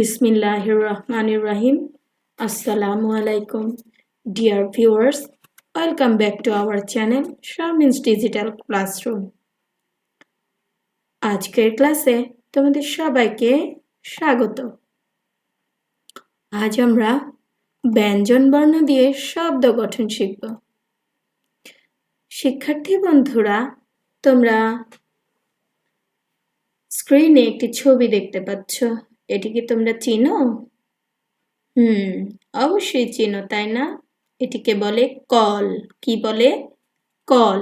বিসমিল্লাহির রহমানির রাহিম আসসালামু আলাইকুম dear viewers welcome back to our channel Sharmin's digital classroom আজকের ক্লাসে তোমাদের সবাইকে স্বাগত। আজ আমরা ব্যঞ্জন বর্ণ দিয়ে শব্দ গঠন শিখব। শিক্ষার্থী বন্ধুরা, তোমরা স্ক্রিনে একটি ছবি দেখতে পাচ্ছ। এটি কি তোমরা চিনো? হুম, অবশ্যই চিনো, তাই না? এটিকে বলে কল। কি বলে? কল।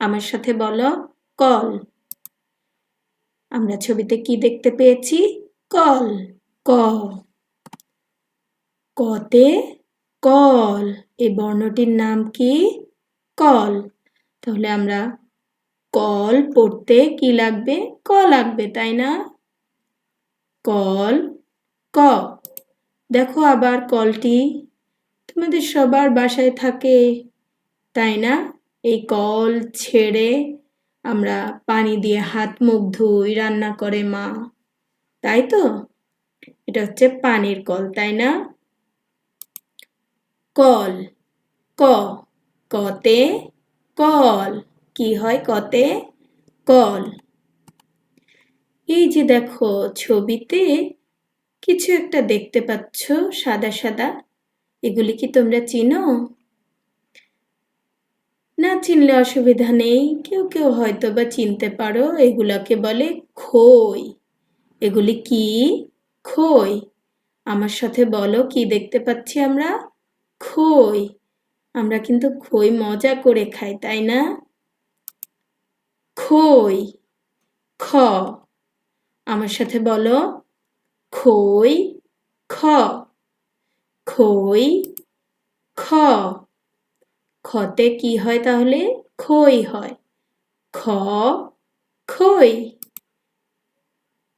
আমার সাথে বলো, কল। আমরা ছবিতে কি দেখতে পেয়েছি? কল। ক। কতে কল। এই বর্ণটির নাম কি? কল। তাহলে আমরা কল পড়তে কি লাগবে? ক লাগবে, তাই না? কল, ক। দেখো আবার কলটি। তোমাদের সবার বাসায় থাকে, তাই না? এই কল ছেড়ে আমরা পানি দিয়ে হাত, মুখ ধুই, রান্না করে মা। তাই তো? এটা হচ্ছে পানির কল, তাই না? কল, ক। কতে কল। কি হয় কতে? কল। এই যে দেখো ছবিতে কিছু একটা দেখতে পাচ্ছ, সাদা সাদা। এগুলি কি তোমরা চিনো? না চিনলে অসুবিধা নেই। কেউ কেউ হয়তো বা চিনতে পারো, এগুলাকে বলে খই। এগুলি কি? খই। আমার সাথে বলো, কি দেখতে পাচ্ছি আমরা? খই। আমরা কিন্তু খই মজা করে খাই, তাই না? খই। খ। আমার সাথে বলো, খই খ। খই খ। খতে কি হয় তাহলে? খই হয়। খ, খই।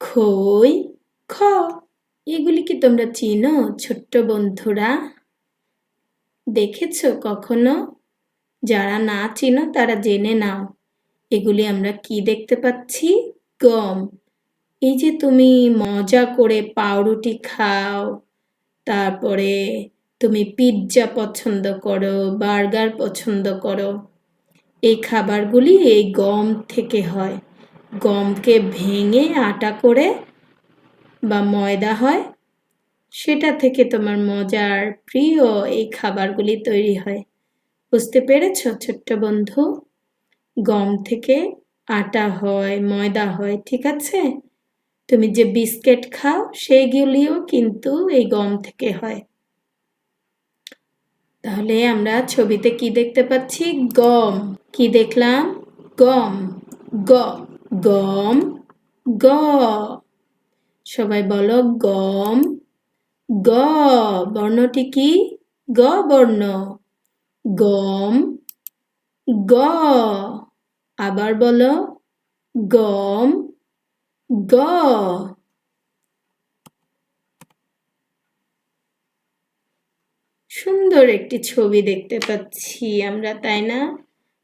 খই খ। এগুলি কি তোমরা চিনো, ছোট্ট বন্ধুরা? দেখেছ কখনো? যারা না চিনো তারা জেনে নাও। এগুলি আমরা কি দেখতে পাচ্ছি? গম। এই যে তুমি মজা করে পাউরুটি খাও, তারপরে তুমি পিৎজা পছন্দ করো, বার্গার পছন্দ করো, এই খাবারগুলি এই গম থেকে হয়। গমকে ভেঙে আটা করে বা ময়দা হয়, সেটা থেকে তোমার মজার প্রিয় এই খাবারগুলি তৈরি হয়। বুঝতে পেরেছ, ছোট্ট বন্ধু? গম থেকে আটা হয়, ময়দা হয়, ঠিক আছে? তুমি যে বিস্কিট খাও, সেইগুলিও কিন্তু এই গম থেকে হয়। তাহলে আমরা ছবিতে কি দেখতে পাচ্ছি? গম। কি দেখলাম? গম। গ। গম। গ। সবাই বলো গম। গ। বর্ণটি কি? গ বর্ণ। গম। গ। আবার বলো গম। গ। সুন্দর একটি ছবি দেখতে পাচ্ছি আমরা, তাই না?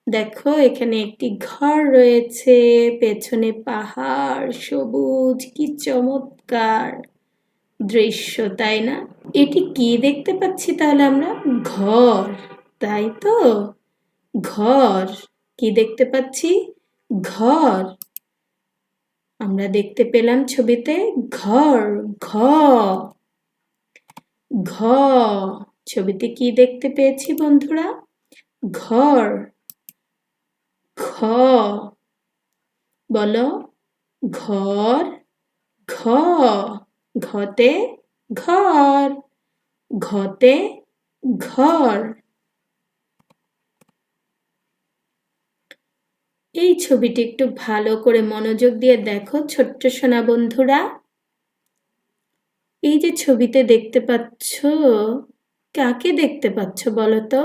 দেখো, এখানে একটি ঘর রয়েছে, পেছনে পাহাড়, সবুজ, কি চমৎকার দৃশ্য, তাই না? এটি কি দেখতে পাচ্ছি তাহলে আমরা? ঘর, তাই তো? ঘর, কি দেখতে পাচ্ছি? ঘর। আমরা দেখতে পেলাম ছবিতে ঘর, ঘ। ঘ। ছবিতে কি দেখতে পেয়েছি বন্ধুরা? ঘর। ঘ। বলো। ঘর। ঘ। ঘতে ঘর। ঘতে ঘর। এই ছবিটি একটু ভালো করে মনোযোগ দিয়ে দেখো, ছোট্ট সোনা বন্ধুরা। এই যে ছবিতে দেখতে পাচ্ছ, কাকে দেখতে পাচ্ছ বলো তো?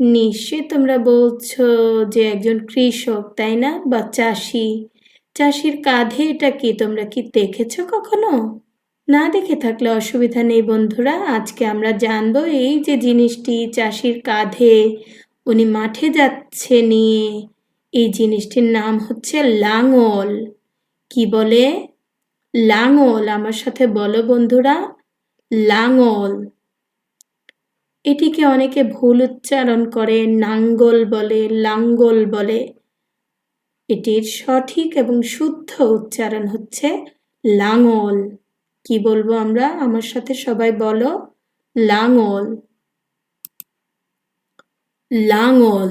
নিশ্চয় তোমরা বলছো যে একজন কৃষক, তাই না? বা চাষি। চাষির কাঁধে এটা কি? তোমরা কি দেখেছ কখনো? না দেখে থাকলে অসুবিধা নেই বন্ধুরা। আজকে আমরা জানব এই যে জিনিসটি, চাষির কাঁধে। উনি মাঠে যাচ্ছে নিয়ে। এই জিনিসটির নাম হচ্ছে লাঙল। কি বলে? লাঙল, আমার সাথে বলো বন্ধুরা। লাঙল। এটিকে অনেকে ভুল উচ্চারণ করে, নাঙ্গল বলে, লাঙ্গল বলে। এটির সঠিক এবং শুদ্ধ উচ্চারণ হচ্ছে লাঙল। কি বলব আমরা? আমার সাথে সবাই বলো। লাঙল। লাঙল।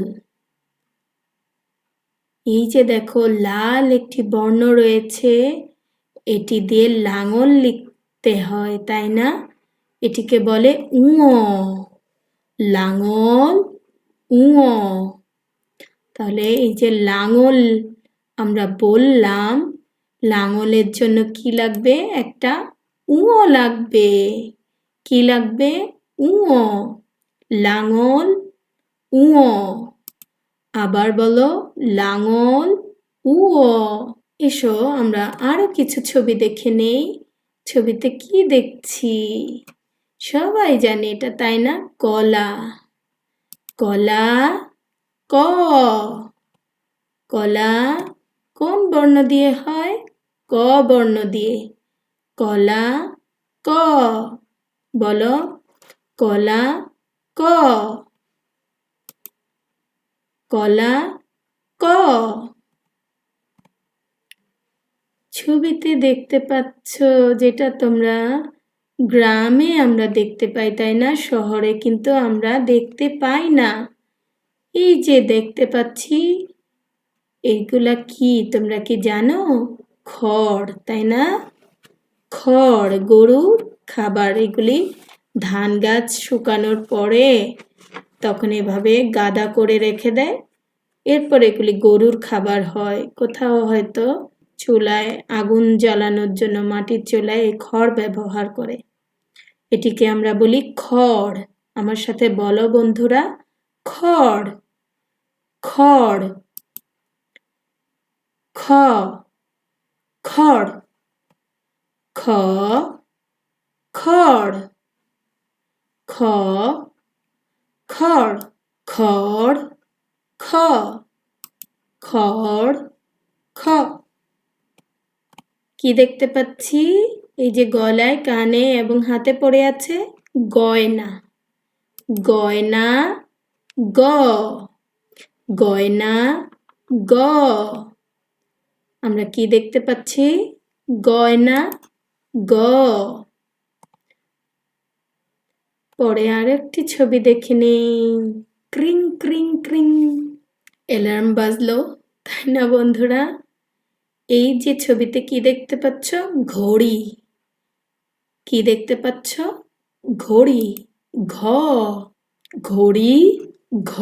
এই যে দেখো, লাল একটি বর্ণ রয়েছে। এটি দিয়ে লাঙল লিখতে হয়, তাই না? এটিকে বলে উঁ লাঙল উঁ তাহলে এই যে লাঙল আমরা বললাম, লাঙলের জন্য কি লাগবে? একটা উঁ লাগবে। কি লাগবে? উঁ লাঙল উঁ আবার বলো, লাঙল উঁ এসো, আমরা আরও কিছু ছবি দেখে নেই। ছবিতে কি দেখছি? সবাই জানে এটা, তাই না? কলা। কলা? ক। কলা কোন বর্ণ দিয়ে হয়? ক বর্ণ দিয়ে। কলা ক। বলো, কলা ক। কলা ক। ছবিতে দেখতে পাচ্ছ যেটা তোমরা গ্রামে আমরা দেখতে পাই, তাই না? শহরে কিন্তু আমরা দেখতে পাই না। এই যে দেখতে পাচ্ছি, এগুলা কি তোমরা কি জানো? খড়, তাই না? খড়, গরুর খাবার, এগুলি ধান গাছ শুকানোর পরে তখন এভাবে গাদা করে রেখে দেয়। এরপর এগুলি গরুর খাবার হয়। কোথাও হয়তো চুলায় আগুন জ্বালানোর জন্য মাটির চুলায় এই খড় ব্যবহার করে। এটিকে আমরা বলি খড়। আমার সাথে বলো বন্ধুরা, খড় খড়, খ খড় খ খড়, খ খড় খড়, খ খড়, খ। কি দেখতে পাচ্ছি? এই যে গলায়, কানে এবং হাতে পড়ে আছে গয়না। গয়না, গ। গয়না, গ। আমরা কি দেখতে পাচ্ছি? গয়না, গ। পরে আর একটি ছবি দেখে নেই। ক্রিং ক্রিং ক্রিং। অ্যালার্ম বাজলো। তাই না বন্ধুরা? এই যে ছবিতে কি দেখতে পাচ্ছ? ঘড়ি। কি দেখতে পাচ্ছ? ঘড়ি। ঘ। ঘড়ি ঘ।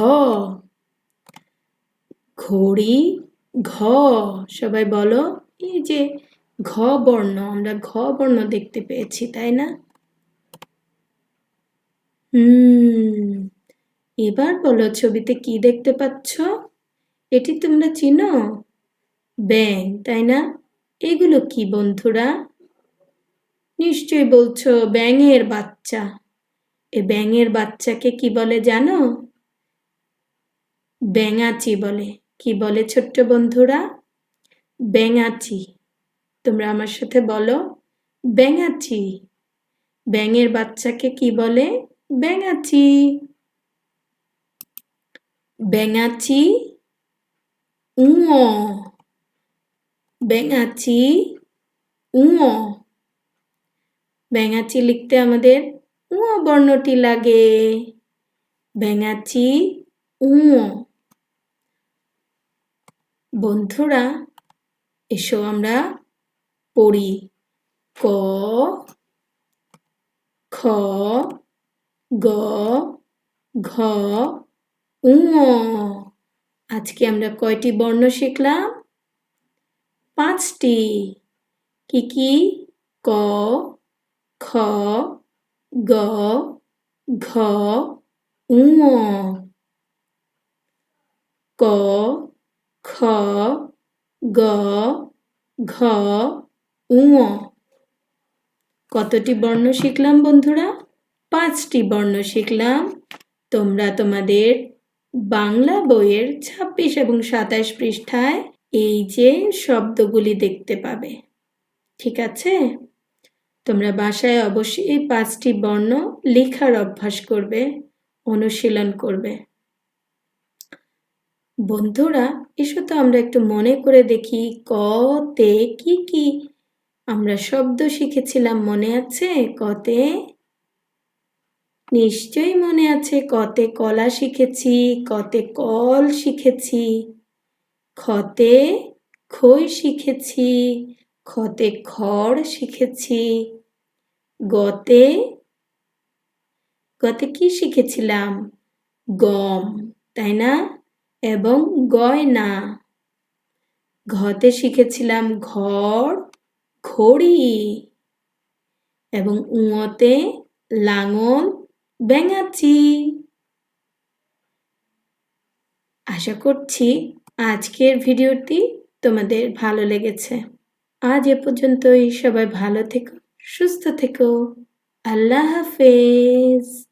ঘড়ি, ঘ। সবাই বলো, এই যে ঘ বর্ণ, আমরা ঘ বর্ণ দেখতে পেয়েছি, তাই না? হুম, এবার বলো ছবিতে কি দেখতে পাচ্ছ? এটি তোমরা চিনো? ব্যাং, তাই না? এগুলো কি বন্ধুরা? নিশ্চয়ই বলছো ব্যাঙের বাচ্চা। এ ব্যাঙের বাচ্চাকে কি বলে জানো? ব্যাঙাচি বলে। কি বলে ছোট্ট বন্ধুরা? ব্যাঙাচি। তোমরা আমার সাথে বলো, ব্যাঙাচি। ব্যাঙের বাচ্চাকে কি বলে? ব্যাঙাচি ব্যাঙাচি উঁ ব্যাঙাচি উঁ ব্যাঙাচি লিখতে আমাদের উঁ বর্ণটি লাগে ব্যাঙাচি উঁ বন্ধুরা এসো আমরা পড়ি ক খ গ, ঘ উঁ আজকে আমরা কয়টি বর্ণ শিখলাম? পাঁচটি। কি কি? ক, খ, গ, ঘ উঁ ক, খ, গ, ঘ উঁ কতটি বর্ণ শিখলাম বন্ধুরা? পাঁচটি বর্ণ শিখলাম। তোমরা তোমাদের বাংলা বইয়ের ছাব্বিশ এবং সাতাশ পৃষ্ঠায় এই যে শব্দগুলি দেখতে পাবে। ঠিক আছে? তোমরা বাসায় অবশ্যই এই পাঁচটি বর্ণ লেখার অভ্যাস করবে, অনুশীলন করবে। বন্ধুরা, এসো তো আমরা একটু মনে করে দেখি ক, তে কি কি আমরা শব্দ শিখেছিলাম, মনে আছে? কতে নিশ্চয়ই মনে আছে কতে কলা শিখেছি, কতে কল শিখেছি, খতে খই শিখেছি, খতে খড় শিখেছি, গতে গতে কি শিখেছিলাম? গম, তাই না? এবং গয়না, ঘতে শিখেছিলাম ঘর, ঘড়ি, এবং উঁতে লাঙল ব্যাঙাচি আশা করছি আজকের ভিডিওটি তোমাদের ভালো লেগেছে। আজ এ পর্যন্তই সবাই ভালো থেকো, সুস্থ থেকো। আল্লাহ হাফেজ।